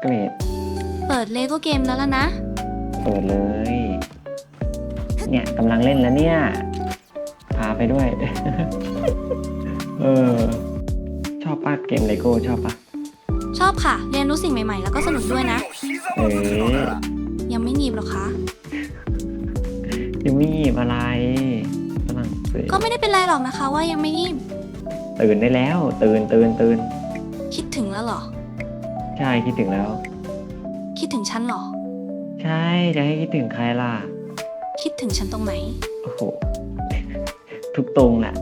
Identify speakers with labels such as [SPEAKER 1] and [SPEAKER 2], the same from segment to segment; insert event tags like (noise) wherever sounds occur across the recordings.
[SPEAKER 1] เกรด
[SPEAKER 2] เปิดเลโก้เกมแล้วล่ะนะ
[SPEAKER 1] เปิดเลย เนี่ยกำลังเล่นแล้วเนี่ย พาไปด้วย เออ ชอบป้าเกมเลโก้ชอบปะ
[SPEAKER 2] ชอบค่ะ เรียนรู้สิ่งใหม่ๆ แล้วก็สนุกด้วยนะ
[SPEAKER 1] เออ
[SPEAKER 2] ยังไม่หนีบหรอคะ
[SPEAKER 1] ยังมีอะไรฝรั่งเศส
[SPEAKER 2] ก็ไม่ได้เป็นไรหรอกนะคะว่ายังไม่หนีบ
[SPEAKER 1] ตื่นได้แล้ว ตื่นตื่นตื่น ใช่คิดถึงแล้ว
[SPEAKER 2] คิดถึงฉันเหรอ
[SPEAKER 1] ใช่จะให้คิดถึงใครล่ะ
[SPEAKER 2] คิดถึงฉันตรงไหน
[SPEAKER 1] โอ้โห ทุกตรงแหละ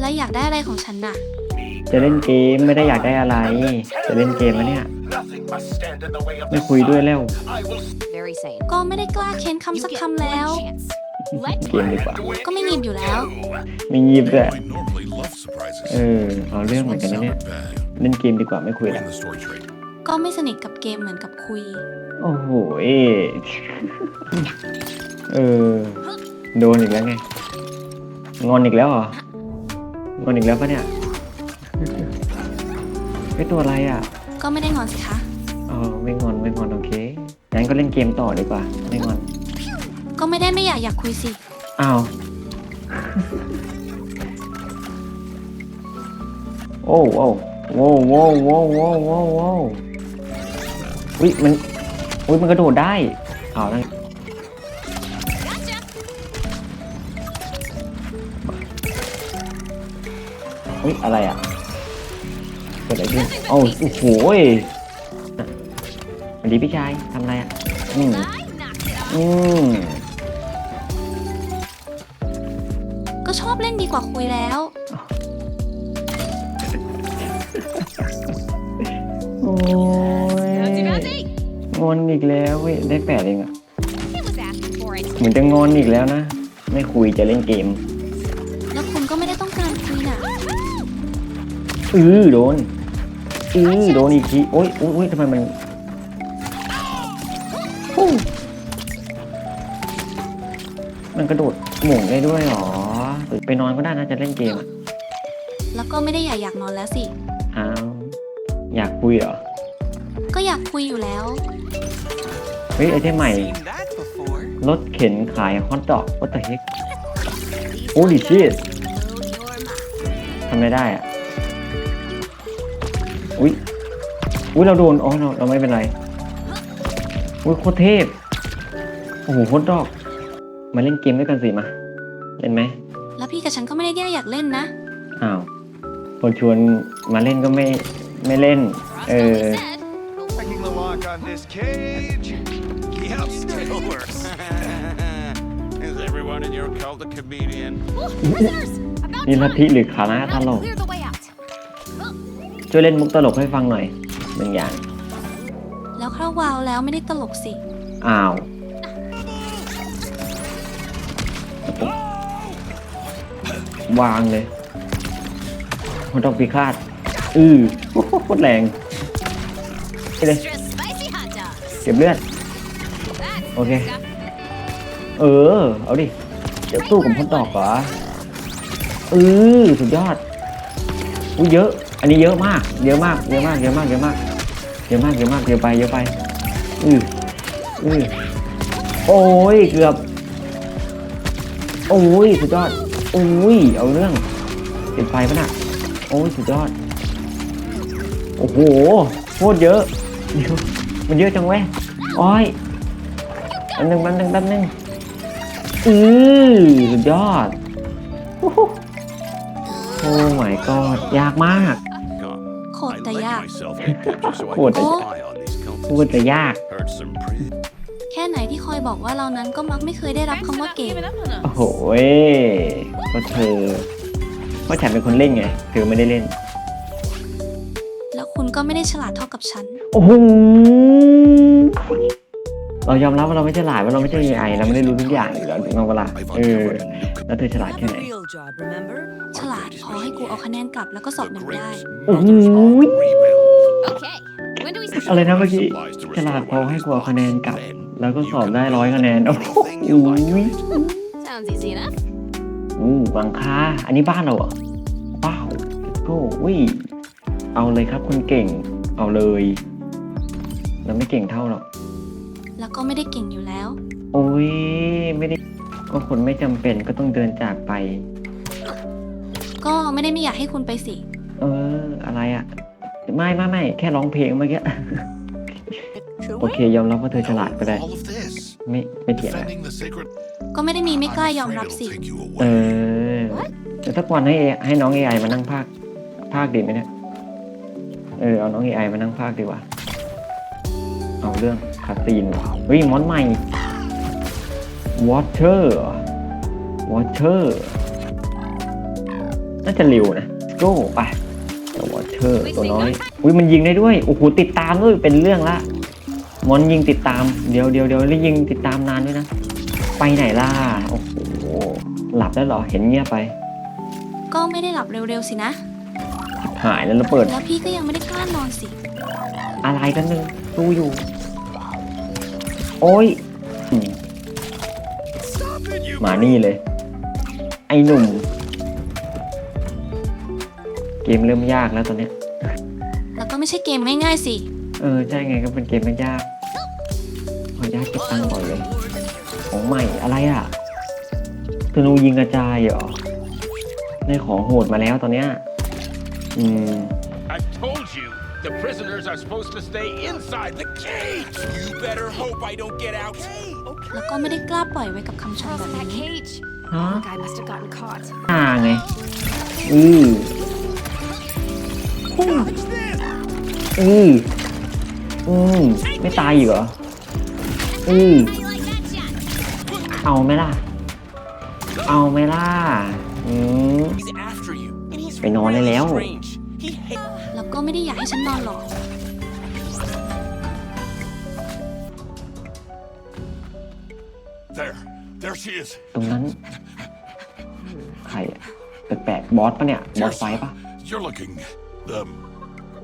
[SPEAKER 2] และอยากได้อะไรของฉันน่ะ
[SPEAKER 1] จะเล่นเกมไม่ได้อยากได้อะไร จะเล่นเกมแล้วเนี่ย ไม่คุยด้วยแล้ว
[SPEAKER 3] Very sane.
[SPEAKER 2] ก็ไม่ได้กล้าเค้นคำสัก
[SPEAKER 3] You get
[SPEAKER 2] คำแล้ว
[SPEAKER 3] one chance.
[SPEAKER 1] เกมดีกว่า
[SPEAKER 2] ก็ไม่หนีบอยู่แล้ว
[SPEAKER 1] ไม่ยีบด้วย
[SPEAKER 4] I normally love surprises.
[SPEAKER 1] เออ เอาเรื่องเหมือนกันนะเนี่ย
[SPEAKER 4] Sounded bad.
[SPEAKER 1] เล่นเกมดีกว่าไม่คุย
[SPEAKER 4] In
[SPEAKER 1] แล้ว
[SPEAKER 4] the story trade.
[SPEAKER 2] ก็ไม่สนิทกับเกมเหมือนกับคุย
[SPEAKER 1] โอ้โหเอ้เออ โดนอีกแล้วไง งอนอีกแล้วเหรอ งอนอีกแล้วปะเนี่ยไอตัวอะไรอะ
[SPEAKER 2] ก็ไม่ได้งอนสิคะ
[SPEAKER 1] อ๋อไม่งอนไม่งอนโอเค งั้นก็เล่นเกมต่อดีกว่า ไม่งอน
[SPEAKER 2] ก็ไม่ได้ไม่อยากอยากคุยสิ
[SPEAKER 1] อ้าว โอ้โอ้โว้โว้โว้โว้โว้โว้ อุ้ยมันอุ้ยมันกระโดดได้อ้าวนั่นอุ้ยอะไรอะเกิดอะไรขึ้นโอ้าโอ้โหยสวัสดีพี่ชายทำอะไรอะอืมอืม
[SPEAKER 2] ก็ชอบเล่นดีกว่าคุยแล้ว
[SPEAKER 1] โอ้ย งอนอีกแล้วเว้ยได้แปดเองอะ
[SPEAKER 3] It was asking for it.
[SPEAKER 1] เหมือนจะงอนอีกแล้วนะ ไม่คุยจะเล่นเกม
[SPEAKER 2] แล้วคุณก็ไม่ได้ต้องการคุยน่ะ
[SPEAKER 1] อือโดนอือโดนอีกทีโอ้ยโอ้ยโอ้ยทำไมมันฟู้มันกระโดดหม่งได้ด้วยเหรอไปนอนก็ได้นะจะเล่นเกมอะ
[SPEAKER 2] แล้วก็ไม่ได้อยากอยากนอนแล้วสิ
[SPEAKER 1] อ้าวอยากคุยเหรอ
[SPEAKER 2] ก็อยากคุยอยู่แล้ว
[SPEAKER 1] เฮ้ยไอเทมใหม่
[SPEAKER 5] Seen that before.
[SPEAKER 1] รถเข็นขายฮอทดอก what the heck holy shit ทำไม่ได้อะ อุ้ยอุ้ยเราโดน อ๋อเราเราไม่เป็นไร อุ้ยโคตรเทพ โอ้โหโคตรดอก มาเล่นเกมด้วยกันสิมา เล่นไหม
[SPEAKER 2] แล้วพี่กับฉันก็ไม่ได้แย่อยากเล่นนะ
[SPEAKER 1] อ้าวคนชวนมาเล่นก็ไม่ไม่เล่น เออ
[SPEAKER 5] Checking the lock on this cage. Yep, still works.
[SPEAKER 4] Is everyone in your cult a comedian?
[SPEAKER 3] Prisoners! About
[SPEAKER 1] นี่ลัทธิ
[SPEAKER 3] time!
[SPEAKER 1] หรือคณะต
[SPEAKER 3] Now
[SPEAKER 1] ลก
[SPEAKER 3] clear the way out.
[SPEAKER 1] ช่วยเล่นมุกตลกให้ฟังหน่อยหนึ่งอย่าง
[SPEAKER 2] แล้วคราววาวแล้วไม่ได้ตลกสิ
[SPEAKER 1] อ้าว วางเลยมันต้องพิฆาต อือโอ้โหโคตรแรงไปเลย
[SPEAKER 3] Extra spicy hot dogs.
[SPEAKER 1] เก็บเลือด
[SPEAKER 3] That's
[SPEAKER 1] Okay.
[SPEAKER 3] good stuff.
[SPEAKER 1] เออ เอาดิ เดี๋ยวสู้กับพดดอกเหรอเออสุดยอดอุ้เยอะ อันนี้เยอะมาก เยอะมาก เยอะมาก เยอะมาก เยอะมาก เยอะมาก เยอะมาก เยอะไป เยอะไป อืออือโอ้ย เกือบ โอ้ย สุดยอดโอ้ย เอาเรื่องเก็บไฟปะน่ะ โอ้ย สุดยอด โอ้โห โคตรเยอะ มันเยอะจังเว้ย อ้อย ป๊บนึงแป๊บนึงแป๊บนึงอือสุดยอด โอ้โหโอ้ my god ยากมาก
[SPEAKER 4] Come.
[SPEAKER 2] โคตร
[SPEAKER 4] I
[SPEAKER 2] แต่
[SPEAKER 4] like
[SPEAKER 2] ยาก
[SPEAKER 4] myself in pictures so I
[SPEAKER 1] What
[SPEAKER 4] can
[SPEAKER 1] the-
[SPEAKER 4] spy on these
[SPEAKER 1] พูด
[SPEAKER 4] cultists.
[SPEAKER 1] แต่ยาก
[SPEAKER 4] Heard some pretty
[SPEAKER 2] แค่ไหนที่คอยบอกว่าเรานั้นก็มักไม่เคยได้รับคำว่าเก่ง
[SPEAKER 1] โอ้โหเว้ยก็เธอก็ฉันเป็นคนเล่นไงเธอไม่ได้เล่น
[SPEAKER 2] แล้วคุณก็ไม่ได้ฉลาดเท่ากับฉัน
[SPEAKER 1] โอ้โห เรายอมรับว่าเราไม่ฉลาดว่าเราไม่ใช่ AI เราไม่ได้รู้ทุกอย่างอยู่แล้วถูกต้องปะล่ะ
[SPEAKER 4] I've
[SPEAKER 1] เออ
[SPEAKER 4] uncovered a new
[SPEAKER 1] แล้วเธอฉลาดแค่ไหน
[SPEAKER 6] real job, remember?
[SPEAKER 2] ฉลาดพอให้กูเอาคะแนนกลับแล้วก็สอบ
[SPEAKER 4] The
[SPEAKER 2] หนึ่งได้
[SPEAKER 4] Great
[SPEAKER 1] โอ้โห
[SPEAKER 4] Mother's Rebuild.
[SPEAKER 3] Okay. When do we start?
[SPEAKER 1] อะไรนะเมื่อกี้
[SPEAKER 4] Supplies to
[SPEAKER 1] ฉลาด
[SPEAKER 4] restore
[SPEAKER 1] พอให้กูเอาคะแนนกลับ
[SPEAKER 4] Then
[SPEAKER 1] แล้วก็
[SPEAKER 4] you
[SPEAKER 1] สอบ
[SPEAKER 4] can
[SPEAKER 1] ได้ร้อยคะแนน โอ้โห
[SPEAKER 4] anything you like on it.
[SPEAKER 3] Sounds easy enough.
[SPEAKER 1] อู้หลังคาอันนี้บ้านเราเหรอว้าวโก้วิเอาเลยครับคุณเก่ง เอาเลย เราไม่เก่งเท่าหรอก
[SPEAKER 2] แล้วก็ไม่ได้เก่งอยู่แล้ว
[SPEAKER 1] โอ้ยไม่ได้ก็คนไม่จำเป็นก็ต้องเดินจากไป
[SPEAKER 2] ก็ไม่ได้ไม่อยากให้คุณไปสิ
[SPEAKER 1] เออ อะไรอะไม่ไม่ไม่แค่ร้องเพลงเมื่อกี้โอเคยอมรับว่าเธอฉลาดก็ได้
[SPEAKER 6] All of this.
[SPEAKER 1] ไม่ไม่เถียงนะ
[SPEAKER 6] Defending the sacred.
[SPEAKER 2] ก็ไม่ได้มีไม่กล้ายอม
[SPEAKER 6] I'm
[SPEAKER 2] รับ
[SPEAKER 6] afraid
[SPEAKER 2] สิ
[SPEAKER 6] it'll take you
[SPEAKER 1] เอ
[SPEAKER 6] away.
[SPEAKER 1] อแต่ถ้าวันให้ AI ให้น้อง AI มานั่งภาคภาคดีไหมเนี่ย เออ เอาน้อง AI มานั่งภาคดีกว่า เอาเรื่องคาซีนว่ะเฮ้ยมอนใหม่ Water เหรอ Water น่าจะเร็วนะ go ไปแต่ Water ตัวน้อยอุ้ยมันยิงได้ด้วยโอ้โหติดตามด้วยเป็นเรื่องละมอนยิงติดตามเดี๋ยวเดี๋ยวเดี๋ยวแล้วยิงติดตามนานด้วยนะ ไปไหนล่ะโอ้โหหลับแล้วเหรอเห็นเงียบไป
[SPEAKER 2] ก็ไม่ได้หลับเร็วๆสินะ
[SPEAKER 1] หายแล้วเราเปิด
[SPEAKER 2] แล้วพี่ก็ยังไม่ได้กล้านอนสิ
[SPEAKER 1] อะไรกันนึงดูอยู่ โอ้ยอืม
[SPEAKER 5] Stop it, you
[SPEAKER 1] มานี่เลย ไอ้หนุ่ม เกมเริ่มยากแล้วตอนเนี้ย
[SPEAKER 2] แล้วก็ไม่ใช่เกมง่ายๆสิ
[SPEAKER 1] เออใช่ไงก็เป็นเกมไม่ยากขอยากเก็บตังค์ก่อนเลยของใหม่อะไรอะธนูยิงกระจายเหรอได้ของโหดมาแล้วตอนเนี้ย อืม
[SPEAKER 4] I've told you, the prisoners are supposed to stay inside the cage.
[SPEAKER 6] You better hope I don't get out.
[SPEAKER 2] แล้วก็ไม่ได้กล้าปล่อยไว้กับคำชม
[SPEAKER 3] Charles
[SPEAKER 2] แบ
[SPEAKER 3] in
[SPEAKER 2] บ
[SPEAKER 3] that
[SPEAKER 2] นี้
[SPEAKER 3] cage.
[SPEAKER 1] ฮะ
[SPEAKER 3] Guy must have gotten caught.
[SPEAKER 1] อ่าไงอืออืออืมไม่ตายอีกเหรออือเอาไหมล่ะ เอาไหมล่ะอืม
[SPEAKER 7] He's after you, and he's
[SPEAKER 1] ไปนอนได้แล้ว
[SPEAKER 7] strange. He hates
[SPEAKER 2] แล้วก็ไม่ได้อยากให้ฉันนอนหรอก
[SPEAKER 6] There. There she is.
[SPEAKER 1] ตรงนั้นใครอะแปลกๆบอสปะเนี่ย บอสไฟปะ
[SPEAKER 6] You're looking, um,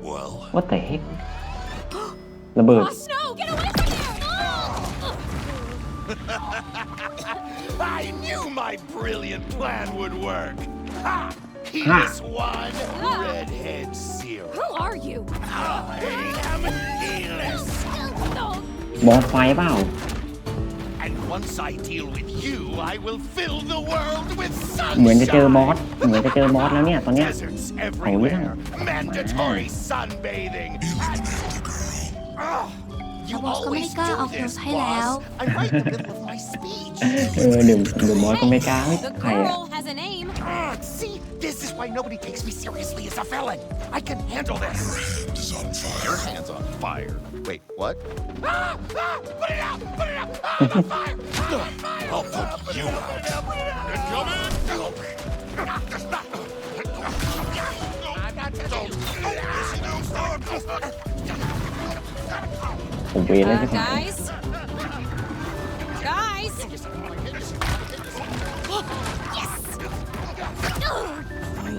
[SPEAKER 6] well.
[SPEAKER 1] ว่าแต่เฮกระเบิด
[SPEAKER 3] Oh, Snow, get away from there!
[SPEAKER 6] I knew my brilliant plan would work. Ha!
[SPEAKER 1] Ha.
[SPEAKER 6] Here's one. Redhead zero.
[SPEAKER 3] Who are you?
[SPEAKER 6] I am healess.
[SPEAKER 3] No.
[SPEAKER 1] บอสไฟเปล่า
[SPEAKER 6] And once I deal with you, I will fill the world with sunshine.
[SPEAKER 1] เหมือนจะเจอบอส เหมือนจะเจอบอสแล้วเนี่ยตอนเนี้ย
[SPEAKER 6] Deserts everywhere. Mandatory sunbathing. Ah, you
[SPEAKER 2] แล้วบอสก็ไม่
[SPEAKER 6] always
[SPEAKER 2] ได้กล้า
[SPEAKER 6] do
[SPEAKER 2] เอาเกล
[SPEAKER 6] this,
[SPEAKER 2] ส์ให้แล้ว
[SPEAKER 6] boss. I'm right in the middle of my speech.
[SPEAKER 1] เออเดี๋ยวเดี๋ยวบอสก็ไม่กล้าเฮ้ย
[SPEAKER 3] The
[SPEAKER 1] ใครอะ
[SPEAKER 3] girl has a name.
[SPEAKER 6] Ah, see, this is why nobody takes me seriously as a villain. I can handle this. Your hand's on fire. Wait, what? Ah, ah, put it out! Put it out! Ah, I'm on fire! I'm on fire! I'll put you out. Gentlemen!
[SPEAKER 1] ผมเวรแล้ว
[SPEAKER 3] Uh,
[SPEAKER 1] ใช่ไหม
[SPEAKER 3] guys? Guys? (gasps) yes! Oh,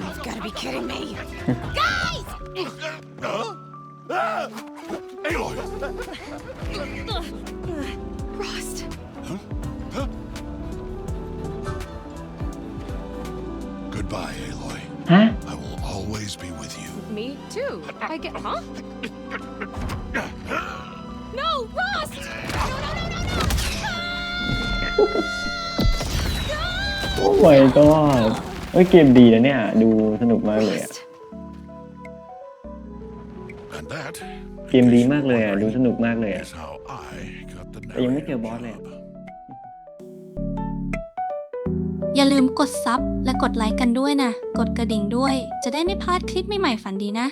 [SPEAKER 3] you've got to be kidding me. (laughs) guys! (laughs)
[SPEAKER 6] Huh? Ah! Aloy!
[SPEAKER 3] Rost.
[SPEAKER 6] Goodbye, Aloy.
[SPEAKER 1] ฮะ
[SPEAKER 6] I will always be with you.
[SPEAKER 3] Me too. I get, huh? (laughs) No, Rost! No, no, no, no, no!
[SPEAKER 1] โอ้ my god เฮ้ยเกมดีนะเนี่ย ดูสนุกมากเลยอะ
[SPEAKER 3] Rost.
[SPEAKER 6] And that
[SPEAKER 1] เกมดีมากเลยอะดูสนุกมากเลยอะ
[SPEAKER 6] is how I got the
[SPEAKER 1] แต่ยังไม่เจอบอสเลยอะ
[SPEAKER 6] job.
[SPEAKER 2] อย่าลืมกดซับและกดไลค์กันด้วยนะ กดกระดิ่งด้วย จะได้ไม่พลาดคลิปใหม่ๆฝันดีนะ